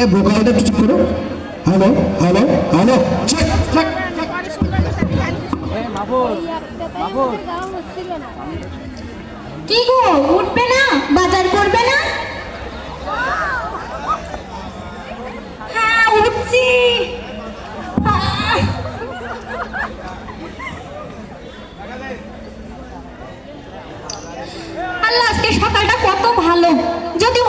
এ ভোকালটা করো। Hello hello hello কি গো, উঠবে না? বাজার করবে না? হ্যাঁ, উঠছি। আল্লাহ, আজকে সকালটা কত ভালো। যদি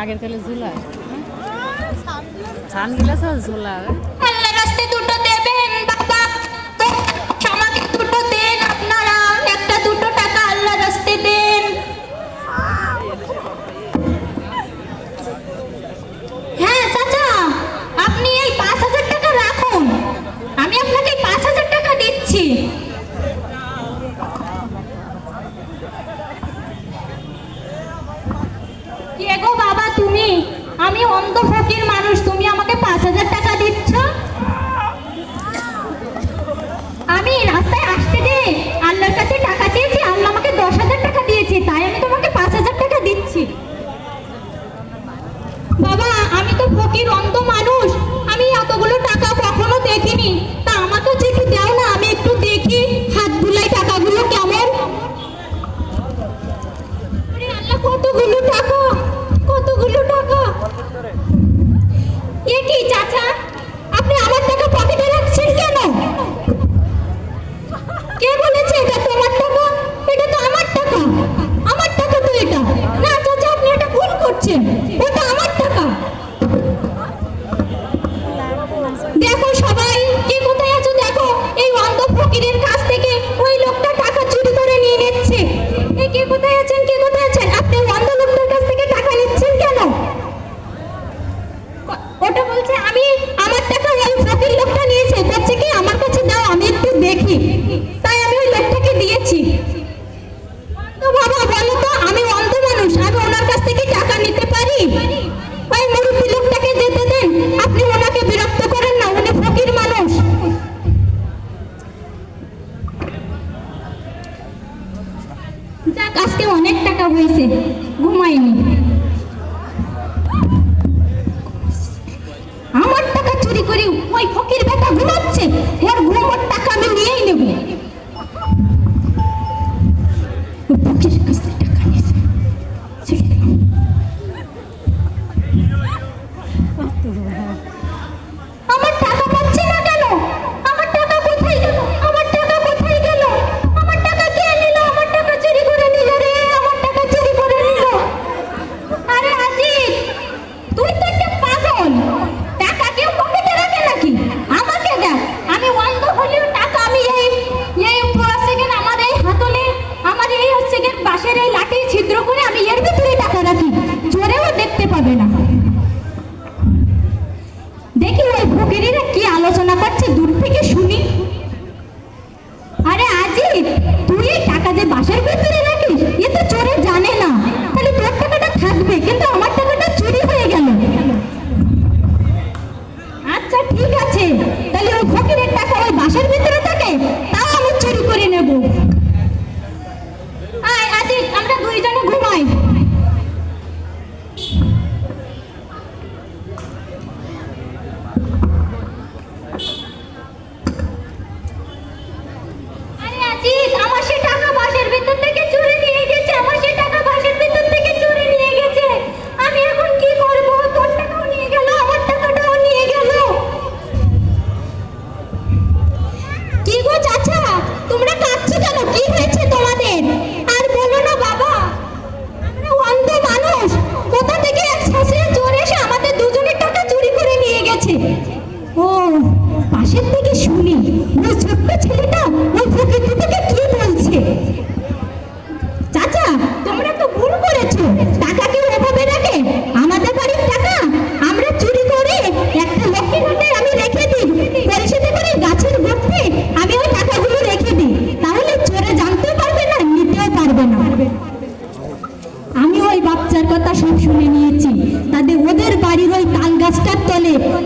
আগের কালে ঝুলা হ্যাঁ? হ্যাঁ, সানগ্লাস। আর ঝুলা হ্যাঁ? রাস্তায় দুটো দেবেন। আমি যাক, আজকে অনেক টাকা হয়েছে। ঘুমাইনি। আমার টাকা চুরি করে ওই ফকির বেটা ঘুমাচ্ছে। ওর ঘুমোর টাকা আমি নিয়ে Xe.